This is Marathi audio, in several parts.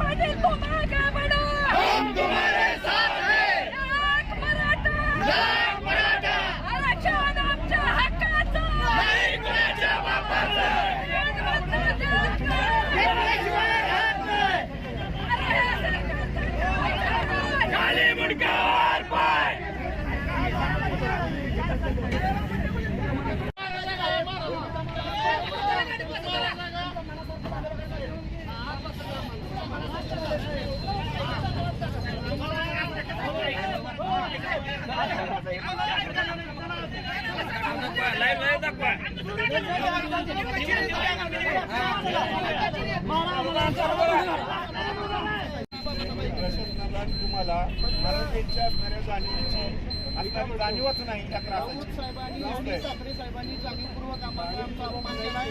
पाटील तुम आगे बढ़ो हम तुम्हारे साथ हैं मराठा आरक्षण आमच्या हक्काचं नाही कुणाच्या बापाचं खाली मुडक्यावर पाय प्रशासनाला तुम्हाला मराठीच्या जाणीवच नाही त्या त्रासाची साहेबांनी ठाकरे साहेबांनी जाणीवपूर्वक आम्हाला आमचा अवमान केला आहे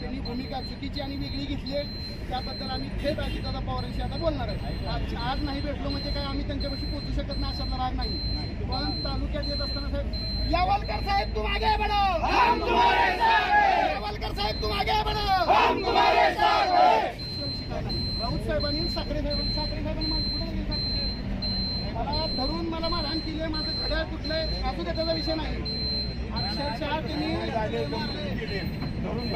त्यांनी भूमिका चुकीची आणि वेगळी घेतली आहे त्याबद्दल आम्ही थेट अजितदादा पवारांशी आता बोलणार आहे आज आज नाही भेटलो म्हणजे काय आम्ही त्यांच्यापाशी पोहोचू शकत नाही अशातला राग नाही पण तालुक्यात येत असताना साहेब यावलकर साहेब तू मागे बडो हम तुम्हारे साथ हैं यावलकर साहेब तुम आगे बढ़ो हम तुम्हारे साथ हैं राऊत साहेबांनी साखरे साहेबांनी साखरे साहेबांनी मला कुठे गेले साखरे मला धरून मला मारहाण केली आहे माझं घड्याळ कुठलंय असू दे त्याचा विषय नाही अक्षरशः त्यांनी.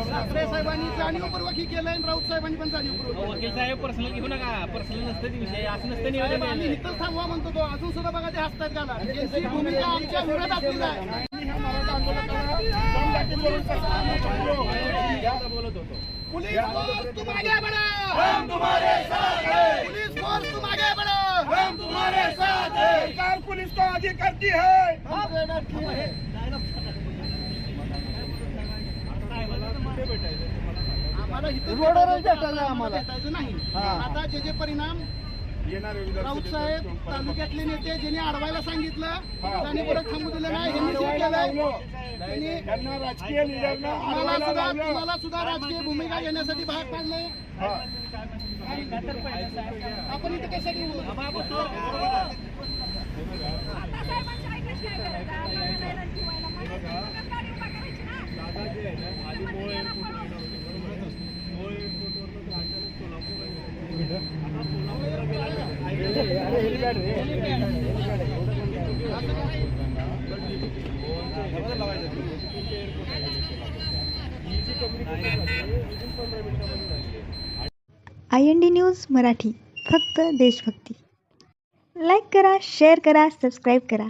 ठाकरे साहेबांनी जाणीवपूर्वक ही केलंय आणि राऊत साहेबांनी पण जाणीवपूर्वक. वकील साहेब पर्सनल घेऊ नका पर्सनल नसतं ते विषय असं नसतं साहेब, निवेदन आम्ही. इथंच थांबवा म्हणतो तो अजून सुद्धा बघा ते हसतात घाला त्यांची भूमिका आमच्या विरोधातलीच आहे आम्ही थांबलो? पुलिस फोर्स तुम आगे बढ़ो हम तुम्हारे साथ हैं। पुलिस फोर्स तुम आगे बढ़ो हम तुम्हारे साथ हैं। सरकार पुलिस को आगे करती है. आम्हाला रोडवरच भेटायचं आम्हाला. भेटायचं नाही. आता जे जे परिणाम राऊत साहेब तालुक्यातले नेते ज्यांनी अडवायला सांगितलं हा. त्यांनी परत थांबू दिलं नाही ह्यांनी. त्यांनी राजकीय मला सुद्धा सुद्धा राजकीय भूमिका घेण्यासाठी भाग पाडले हा. आपण इथे कशासाठी आहे? ना. I N D news Marathi फक्त देशभक्ती. लाईक करा शेअर करा सबस्क्राईब करा.